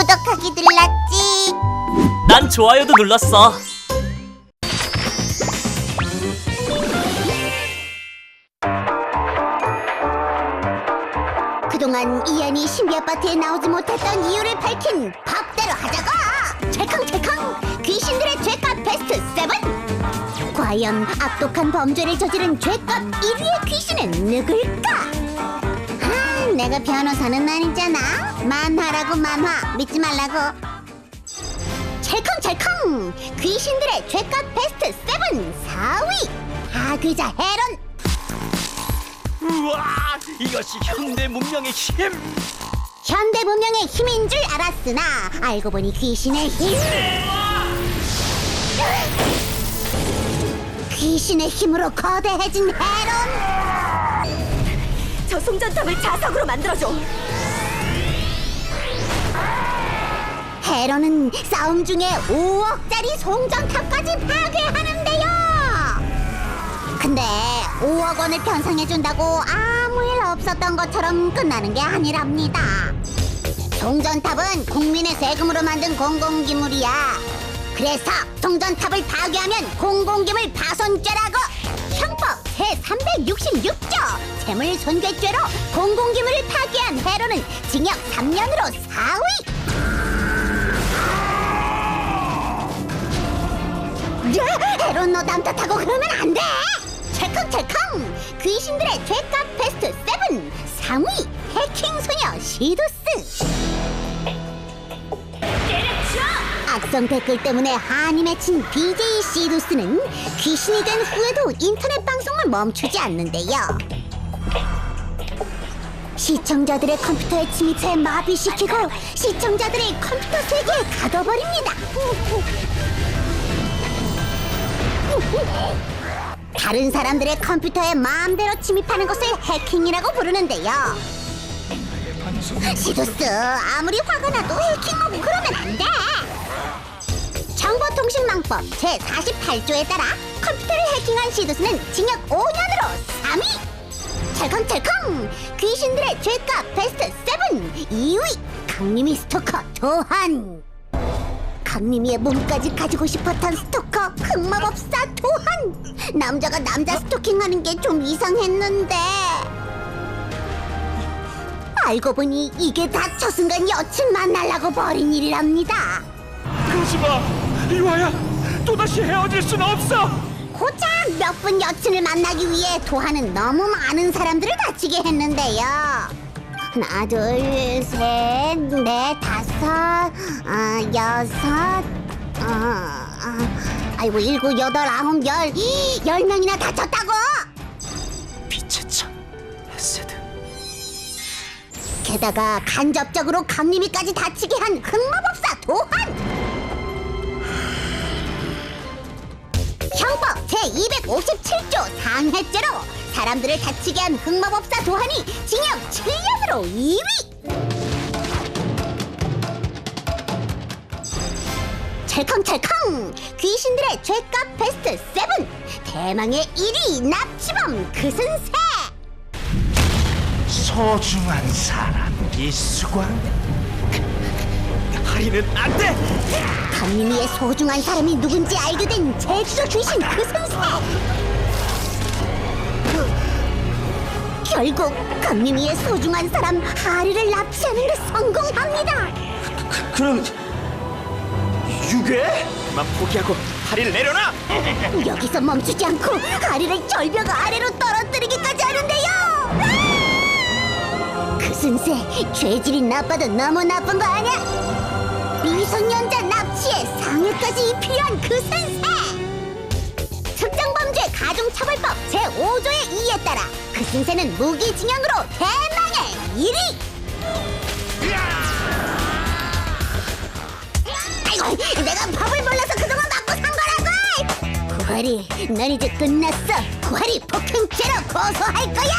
구독하기 눌렀지? 난 좋아요도 눌렀어. 그동안 이안이 신비 아파트에 나오지 못했던 이유를 밝힌 법대로 하자고! 찰컹찰컹! 귀신들의 죄값 베스트 세븐! 과연 악독한 범죄를 저지른 죄값 1위의 귀신은 누굴까? 아, 내가 변호사는 아니잖아. 만화라고 만화 믿지 말라고. 찰컹찰컹! 귀신들의 죄값 베스트 세븐 4위! 하귀자 헤론! 우와, 이것이 현대 문명의 힘. 현대 문명의 힘인 줄 알았으나 알고 보니 귀신의 힘. 귀신의 힘으로 거대해진 헤론. 저 송전탑을 자석으로 만들어줘. 헤론은 싸움 중에 5억짜리 송전탑까지 파괴하는데요. 근데 5억 원을 편성해준다고 아무 일 없었던 것처럼 끝나는 게 아니랍니다. 송전탑은 국민의 세금으로 만든 공공기물이야. 그래서 송전탑을 파괴하면 공공기물 파손죄라고 형법 제366조 재물손괴죄로 공공기물을 파괴한 해로는 징역 3년으로 4위. 야, 해론 너 남탓하고 그러면 안 돼. 찰컹찰컹 귀신들의 죄값 베스트 세븐 3위 해킹 소녀 시도스. 악성 댓글 때문에 한이 맺힌 BJ 시도스는 귀신이 된 후에도 인터넷 방송을 멈추지 않는데요. 시청자들의 컴퓨터에 침입해 마비시키고 시청자들의 컴퓨터 세계에 가둬버립니다. 다른 사람들의 컴퓨터에 마음대로 침입하는 것을 해킹이라고 부르는데요. 시도스 아무리 화가 나도 해킹하고 그러면 안 돼. 정보통신망법 제48조에 따라 컴퓨터를 해킹한 시도스는 징역 5년으로 3위. 찰컹찰컹 귀신들의 죄값 베스트 세븐 2위 강림이 스토커 도한. 강림이의 몸까지 가지고 싶었던 스토커 흑마법사 도한. 남자가 남자 스토킹하는 게 좀 이상했는데. 알고 보니 이게 다저 순간 여친 만나려고 벌인 일이랍니다. 그러지 마, 이와야. 또다시 헤어질 순 없어. 고작 몇 분 여친을 만나기 위해 도하는 너무 많은 사람들을 다치게 했는데요. 하나, 둘, 셋, 넷, 다섯, 어, 여섯, 어, 어, 아이고 일곱, 여덟, 아홉, 열, 열 명이나 다쳤다고. 빛의 창, 헤세드. 게다가 간접적으로 강림이까지 다치게 한 흑마법사 도한. 57조 4항해죄로 사람들을 다치게 한 흑마법사 도한이 징역 7년으로 2위! 찰컹찰컹! 귀신들의 죄값 베스트 7! 대망의 1위 납치범 그슨새! 소중한 사람 이수광 할인은 안 돼. 강림이의 소중한 사람이 누군지 알게 된 제주도 귀신 그 선생 결국 강림이의 소중한 사람 하리를 납치하는 데 성공합니다 그럼 유괴? 그만 포기하고 할인을 내려놔. 여기서 멈추지 않고 하리를 절벽 아래로 떨어뜨리기까지 하는데요 그 선생 죄질이 나빠도 너무 나쁜 거 아냐 미성년자 납치에 상해까지 입히려한 그 선생 특정범죄 가중처벌법 제5조의 2에 따라 그 신세는 무기징역으로 대망의 1위! 아이고, 내가 법을 몰라서 그동안 맞고 산 거라고! 구하리, 넌 이제 끝났어! 구하리 폭행죄로 고소할 거야!